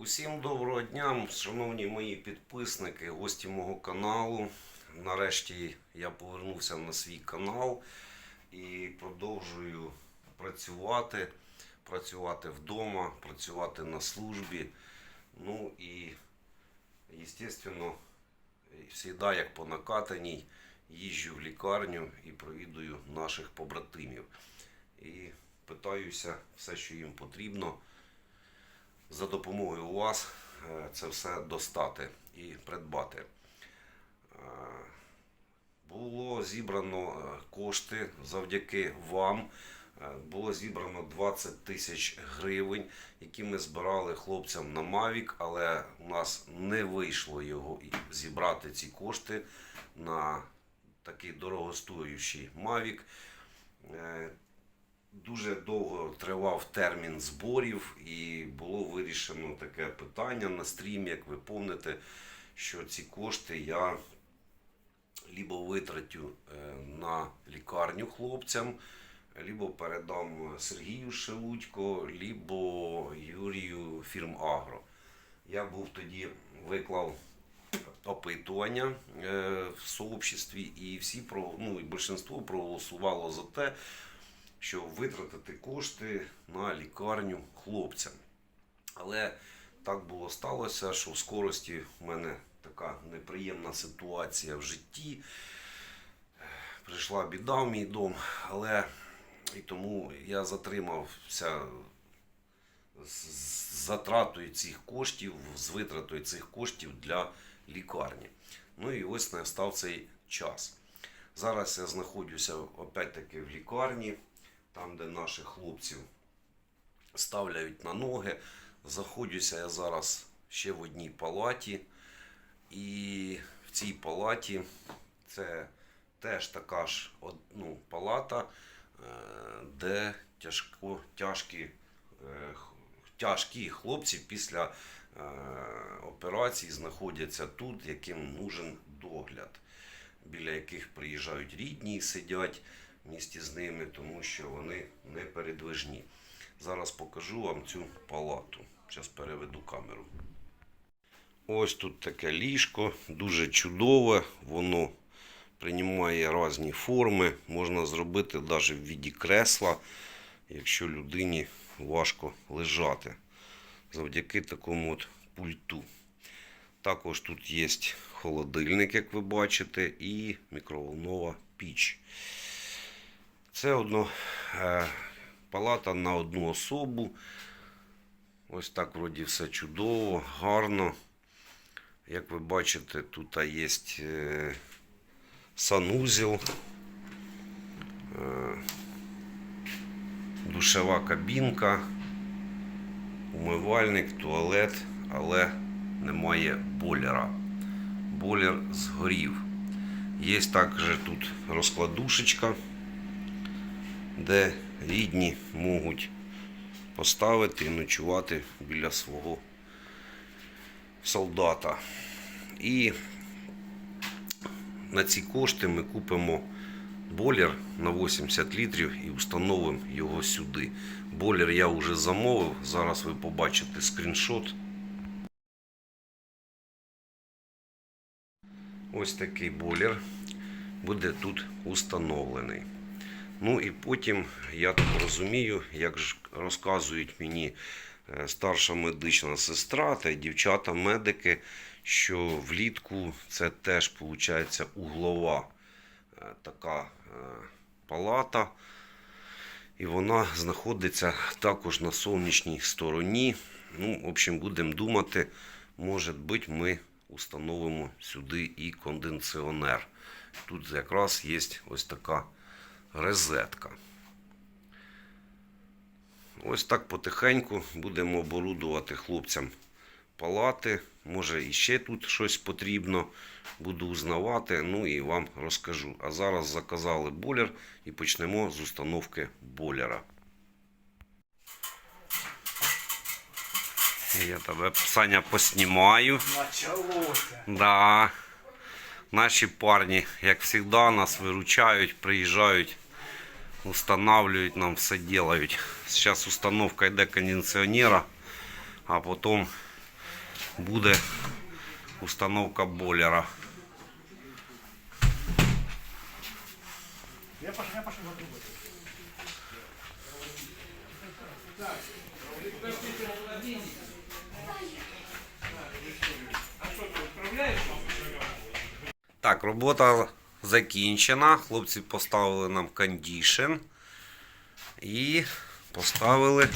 Усім доброго дня, шановні мої підписники, гості мого каналу. Нарешті я повернувся на свій канал і продовжую працювати, працювати вдома, працювати на службі. Ну і, звісно, завжди як по накатаній їжджу в лікарню і провідую наших побратимів. І питаюся все, що їм потрібно за допомогою вас е, це все достати і придбати. Е, Було зібрано е, кошти завдяки вам. Було зібрано 20 тисяч гривень, які ми збирали хлопцям на Мавік, але у нас не вийшло його зібрати ці кошти на такий дорогостоючий Мавік. Дуже довго тривав термін зборів, і було вирішено таке питання на стрімі, як ви помните, що ці кошти я либо витратю е, на лікарню хлопцям, либо передам Сергію Шелудько, либо Юрію фірм Агро. Я був тоді виклав опитування е, в сообществі, і всі ну і більшинство проголосувало за те, що витратити кошти на лікарню хлопцям. Але так було сталося, що в скорості в мене така неприємна ситуація в житті. Прийшла біда в мій дом, але і тому я затримався з затратою цих коштів, з витратою цих коштів для лікарні. Ну і ось настав цей час. Зараз я знаходжуся опять-таки в лікарні, там, де наших хлопців ставляють на ноги. Заходжуся я зараз ще в одній палаті. І в цій палаті це теж така ж ну, палата, е, де тяжко, тяжкі, е, тяжкі хлопці після е, операції знаходяться тут, яким нужен догляд, біля яких приїжджають рідні і сидять місті з ними, тому що вони не передвижні. Зараз покажу вам цю палату. Зараз переведу камеру. Ось тут таке ліжко, дуже чудове, воно приймає різні форми. Можна зробити навіть в віді кресла, якщо людині важко лежати. Завдяки такому от пульту. Також тут є холодильник, як ви бачите, і мікроволнова піч. Це одно, е, палата на одну особу. Ось так вроді все чудово, гарно. Як ви бачите, тут є е, санузел, е, душова кабінка, умивальник, туалет, але немає бойлера. Бойлер згорів. Є також тут розкладушечка, де рідні можуть поставити і ночувати біля свого солдата. І на ці кошти ми купимо бойлер на 80 літрів і встановимо його сюди. Бойлер я вже замовив. Зараз ви побачите скріншот. Ось такий бойлер буде тут установлений. Ну і потім, я так розумію, як ж розказують мені е, старша медична сестра та дівчата-медики, що влітку це теж виходить углова е, така е, палата. І вона знаходиться також на сонячній стороні. Ну, в общем, будемо думати, може бути, ми установимо сюди і кондиціонер. Тут якраз є ось така розетка. Ось так потихеньку будемо оборудувати хлопцям палати. Може іще тут щось потрібно. Буду узнавати, ну і вам розкажу. А зараз заказали бойлер і почнемо з установки бойлера. Я тебе, Саня, поснімаю. Началося. Да. Наші парні, як завжди, нас виручають, приїжджають, устанавливають нам все делають. Зараз установка йде кондиціонера, а потім буде установка бойлера. Я пошел, я пошел Так, робота закінчена. Хлопці поставили нам кондішн і поставили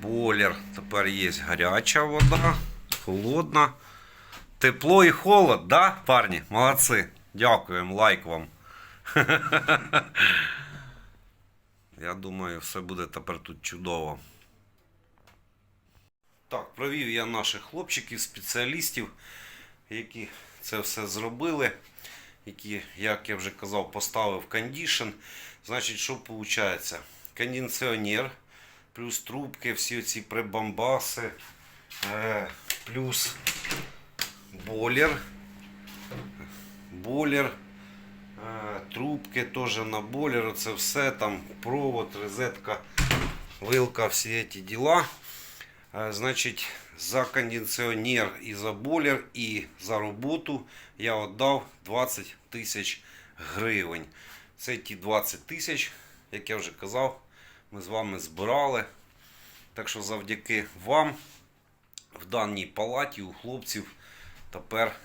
бойлер. Тепер є гаряча вода, холодна. Тепло і холод, да, парні? Молодці. Дякуємо, лайк вам. Я думаю, все буде тепер тут чудово. Так, провів я наших хлопчиків, спеціалістів, які це все зробили, які, як я вже казав, поставив кондішн. Значить, що виходить? Кондиціонер, плюс трубки, всі ці прибамбаси, е, плюс бойлер. Бойлер, е, трубки теж на бойлер, це все там провод, розетка, вилка, всі ці діла. Е, Значить, за кондиціонер і за бойлер, і за роботу я віддав 20 тисяч гривень. Це ті 20 тисяч, як я вже казав, ми з вами збирали. Так що завдяки вам в даній палаті у хлопців тепер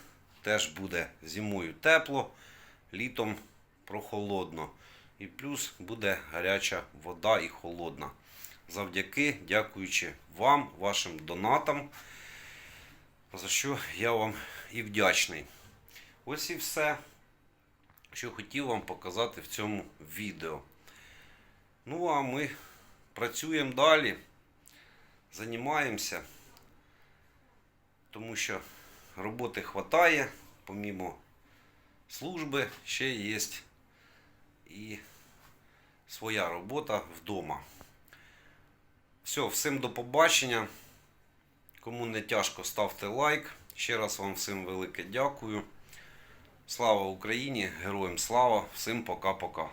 теж буде зимою тепло, літом прохолодно. І плюс буде гаряча вода і холодна. Завдяки, дякуючи вам, вашим донатам, за що я вам і вдячний. Ось і все, що хотів вам показати в цьому відео. Ну а ми працюємо далі, займаємося, тому що роботи хватає, помімо служби, ще є і своя робота вдома. Все, всім до побачення. Кому не тяжко, ставте лайк. Ще раз вам всім велике дякую. Слава Україні! Героям слава! Всім пока-пока!